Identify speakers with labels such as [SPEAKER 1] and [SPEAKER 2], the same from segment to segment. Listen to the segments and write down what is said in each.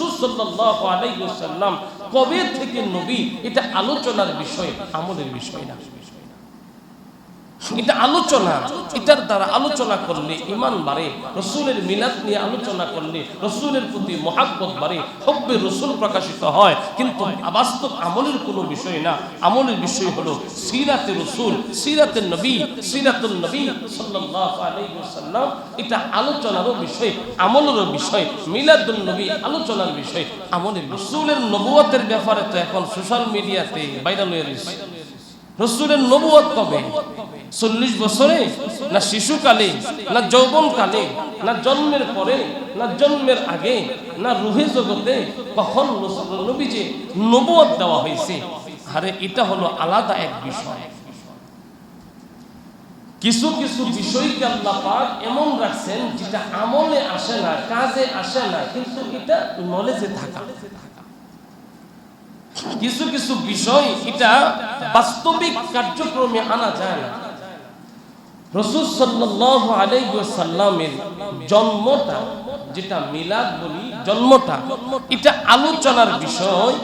[SPEAKER 1] রসুল সাল্লাহ কবে থেকে নবী? এটা আলোচনার বিষয় আমলের বিষয় না। এটা আলোচনা, এটার দ্বারা আলোচনা করলে ইমান বাড়ে, রসুলের মিলাদ নিয়ে আলোচনা করলে রসুলের প্রতি মহাব্বত বাড়ে, হব্বে রসুল প্রকাশিত হয়। কিন্তু বাস্তব আমলের কোনো বিষয় না। আমলের বিষয় হলো সিরাতে রসুল সিরাতের নবী সিরাতুল নবী ওয়াসাল্লাম। এটা আলোচনারও বিষয়, আমলেরও বিষয় মিলাদুল নবী আলোচনার বিষয়। আমলের রসুলের নবুয়তের ব্যাপারে তো এখন সোশ্যাল মিডিয়াতে ভাইরাল রয়েছে। রসুলের নবুয়ত কবে? চল্লিশ বছরে, না শিশুকালে, না যৌবনকালে, না জন্মের পরে, না জন্মের আগে, না রুহে জগতে কখন নবীজে নবুয়ত দেওয়া হয়েছে? আরে এটা হলো আলাদা এক বিষয়। কিছু কিছু বিষয়কে আল্লাহ পাক এমন রাখছেন যেটা আমলে আসে না, কাজে আসে না, কিন্তু এটা নলেজে থাকা। কিছু কিছু বিষয় এটা বাস্তবিক কার্যক্রমে আনা যায় না। রসুল সাল্লাহ আলাইসাল্লামের জন্মটা, যেটা মিলাদ বলি জন্মটা, এটা আলোচনার বিষয়,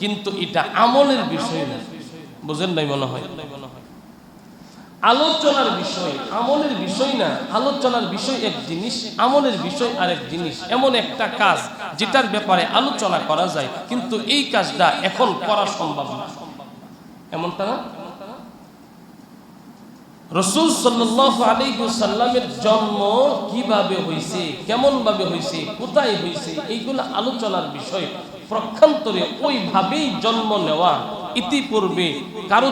[SPEAKER 1] কিন্তু এটা আমলের বিষয় না। বুঝেন নাই মনে হয়? আলোচনার বিষয় আমলের বিষয় না, আলোচনার বিষয় এক জিনিস, আমলের বিষয় আরেক জিনিস। এমন একটা কাজ যেটার ব্যাপারে আলোচনা করা যায়, কিন্তু এই কাজটা এখন করা সম্ভব না। এমনটা না? রসুল সাল্লামের জন্ম কীভাবে হয়েছে কেমন ভাবে হয়েছে কোথায় হয়েছে এইগুলো আলোচনার বিষয়। প্রক্ষান্তরে ওইভাবেই জন্ম নেওয়া ইতিপূর্বে কারও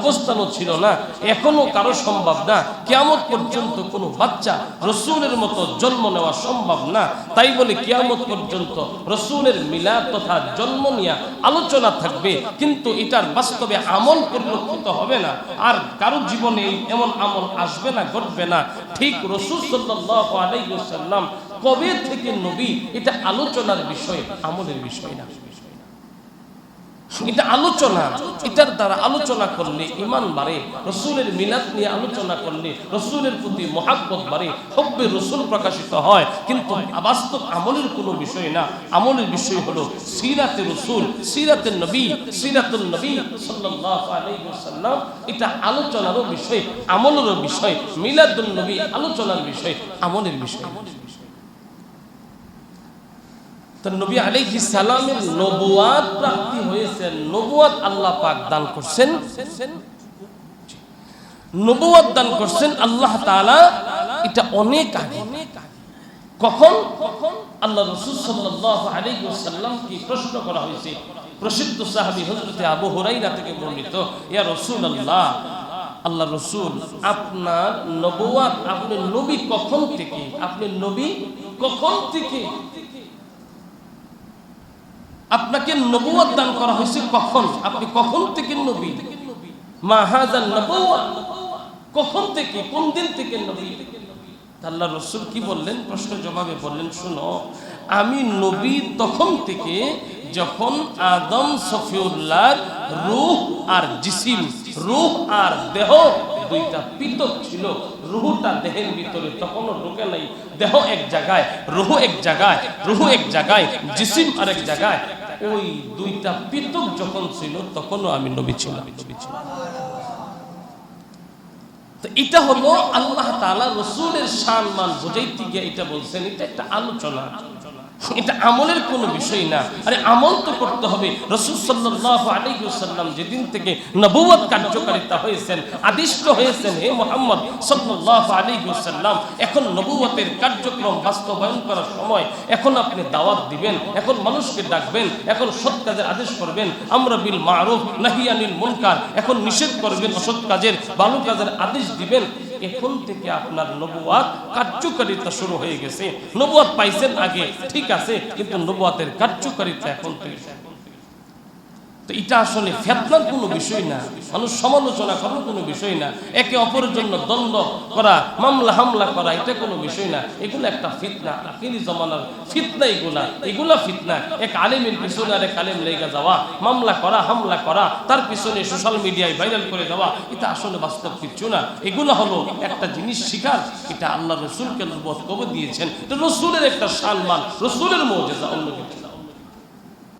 [SPEAKER 1] অবস্থানও ছিল না, এখনও কারও সম্ভব না। কিয়ামত পর্যন্ত কোনো বাচ্চা রসুলের মতো জন্ম নেওয়া সম্ভব না। তাই বলে কিয়ামত পর্যন্ত রসুলের মিলাদ তথা জন্ম নিয়ে আলোচনা থাকবে, কিন্তু এটার বাস্তবে আমল পরিলক্ষিত হবে না। আর কারও জীবনে এমন আমল আসবে না, ঘটবে না। ঠিক রসুল সাল্লাহ কবে থেকে নবী, এটা আলোচনার বিষয়, আমলের বিষয় না। এটা আলোচনা। এটার দ্বারা আলোচনা করলে ইমান বাড়ে, রসুলের মিলাদ নিয়ে আলোচনা করলে রসুলের প্রতি মহাব্বত বাড়ে, হব্বে রসুল প্রকাশিত হয়। কিন্তু বাস্তব আমলের কোনো বিষয় না। আমলের বিষয় হলো সিরাতে রসুল সিরাতের নবী সিরাতুল নবী ওয়াসাল্লাম। এটা আলোচনারও বিষয়, আমলেরও বিষয় মিলাদুল নবী আলোচনার বিষয়, আমলের বিষয়। নবী আলাইহি সালামের নবুয়াত প্রাপ্তি হয়েছে নবুয়াত আল্লাহ পাক দান করছেন। নবুয়াত দান করছেন আল্লাহ তাআলা, এটা অনেক আগে। কখন? আল্লাহ রসুল সাল্লাল্লাহু আলাইহি ওয়াসাল্লাম কি প্রশ্ন করা হয়েছে। প্রসিদ্ধ সাহাবী হযরত আবু হুরায়রা থেকে বর্ণিত, ইয়া রসুল আল্লাহ আল্লাহ রসুল, আপনার নবুয়াত আপনি নবী কখন থেকে? আপনি নবী কখন থেকে? আপনাকে নবুয়াত দান করা হয়েছে কখন? আপনি কখন থেকে নবী? মাহাজান নবুয়াত কখন থেকে? কোন দিন থেকে নবী? আল্লাহ রসুল কি বললেন? প্রশ্ন জবাবে বললেন, শুনো, আমি নবী তখন থেকে যখন আদম সফিউল্লাহ রূহ আর জিসিম, রূহ আর দেহ দুইটা পৃথক ছিল, রুহুটা দেহের ভিতরে তখনও ঢুকে নাই। দেহ এক জায়গায়, রুহু এক জায়গায়, রুহু এক জায়গায়, জিসিম আরেক জায়গায় ওই দুইটা পৃথক যখন ছিল, তখনও আমি নবী ছিলাম। তো এটা হলো আল্লাহ তালা রসুলের সম্মান বোঝাইতে গিয়ে এটা বলছেন, এটা একটা আলোচনা। এটা আমলের কোনো বিষয় না। আরে আমল তো করতে হবে। রসুল সাল্লাহ আলাইসাল্লাম যেদিন থেকে নবুয়ত কার্যকারিতা হয়েছেন, আদিষ্ট হয়েছেন, হে মোহাম্মদ সাল্লাহ আলাইসাল্লাম এখন নবুয়তের কার্যক্রম বাস্তবায়ন করার সময় এখন আপনি দাওয়াত দিবেন, এখন মানুষকে ডাকবেন, এখন সৎ কাজের আদেশ করবেন, আমরা বিল মারুফ নাহিয়ানিল মুনকার, এখন নিষেধ করবেন, অসৎ কাজের, ভালো কাজের আদেশ দিবেন। এখন থেকে আপনার নবুয়াত কার্যকারিতা শুরু হয়ে গেছে। নবুয়াত পাইছেন আগে, ঠিক আছে, কিন্তু নবুয়াতের কার্যকারিতা এখন থেকে তো এটা আসলে ফেতনার কোনো বিষয় না, মানুষ সমালোচনা করার কোনো বিষয় না, একে অপরের জন্য দ্বন্দ্ব করা, মামলা হামলা করা, এটা কোনো বিষয় না। এগুলো একটা ফিতনা, আখিরি জমানার ফিতনা এগুলা এগুলা ফিতনা। এক আলেমের পিছনে আর এক আলেম লেগে যাওয়া, মামলা করা, হামলা করা, তার পিছনে সোশ্যাল মিডিয়ায় ভাইরাল করে দেওয়া, এটা আসলে বাস্তব কিছু না। এগুলো হলো একটা জিনিস শিকার, এটা আল্লাহ রসুলকে নবত কবে দিয়েছেন। এটা রসুলের একটা সম্মান রসুলের মৌজেজা অন্য কিছু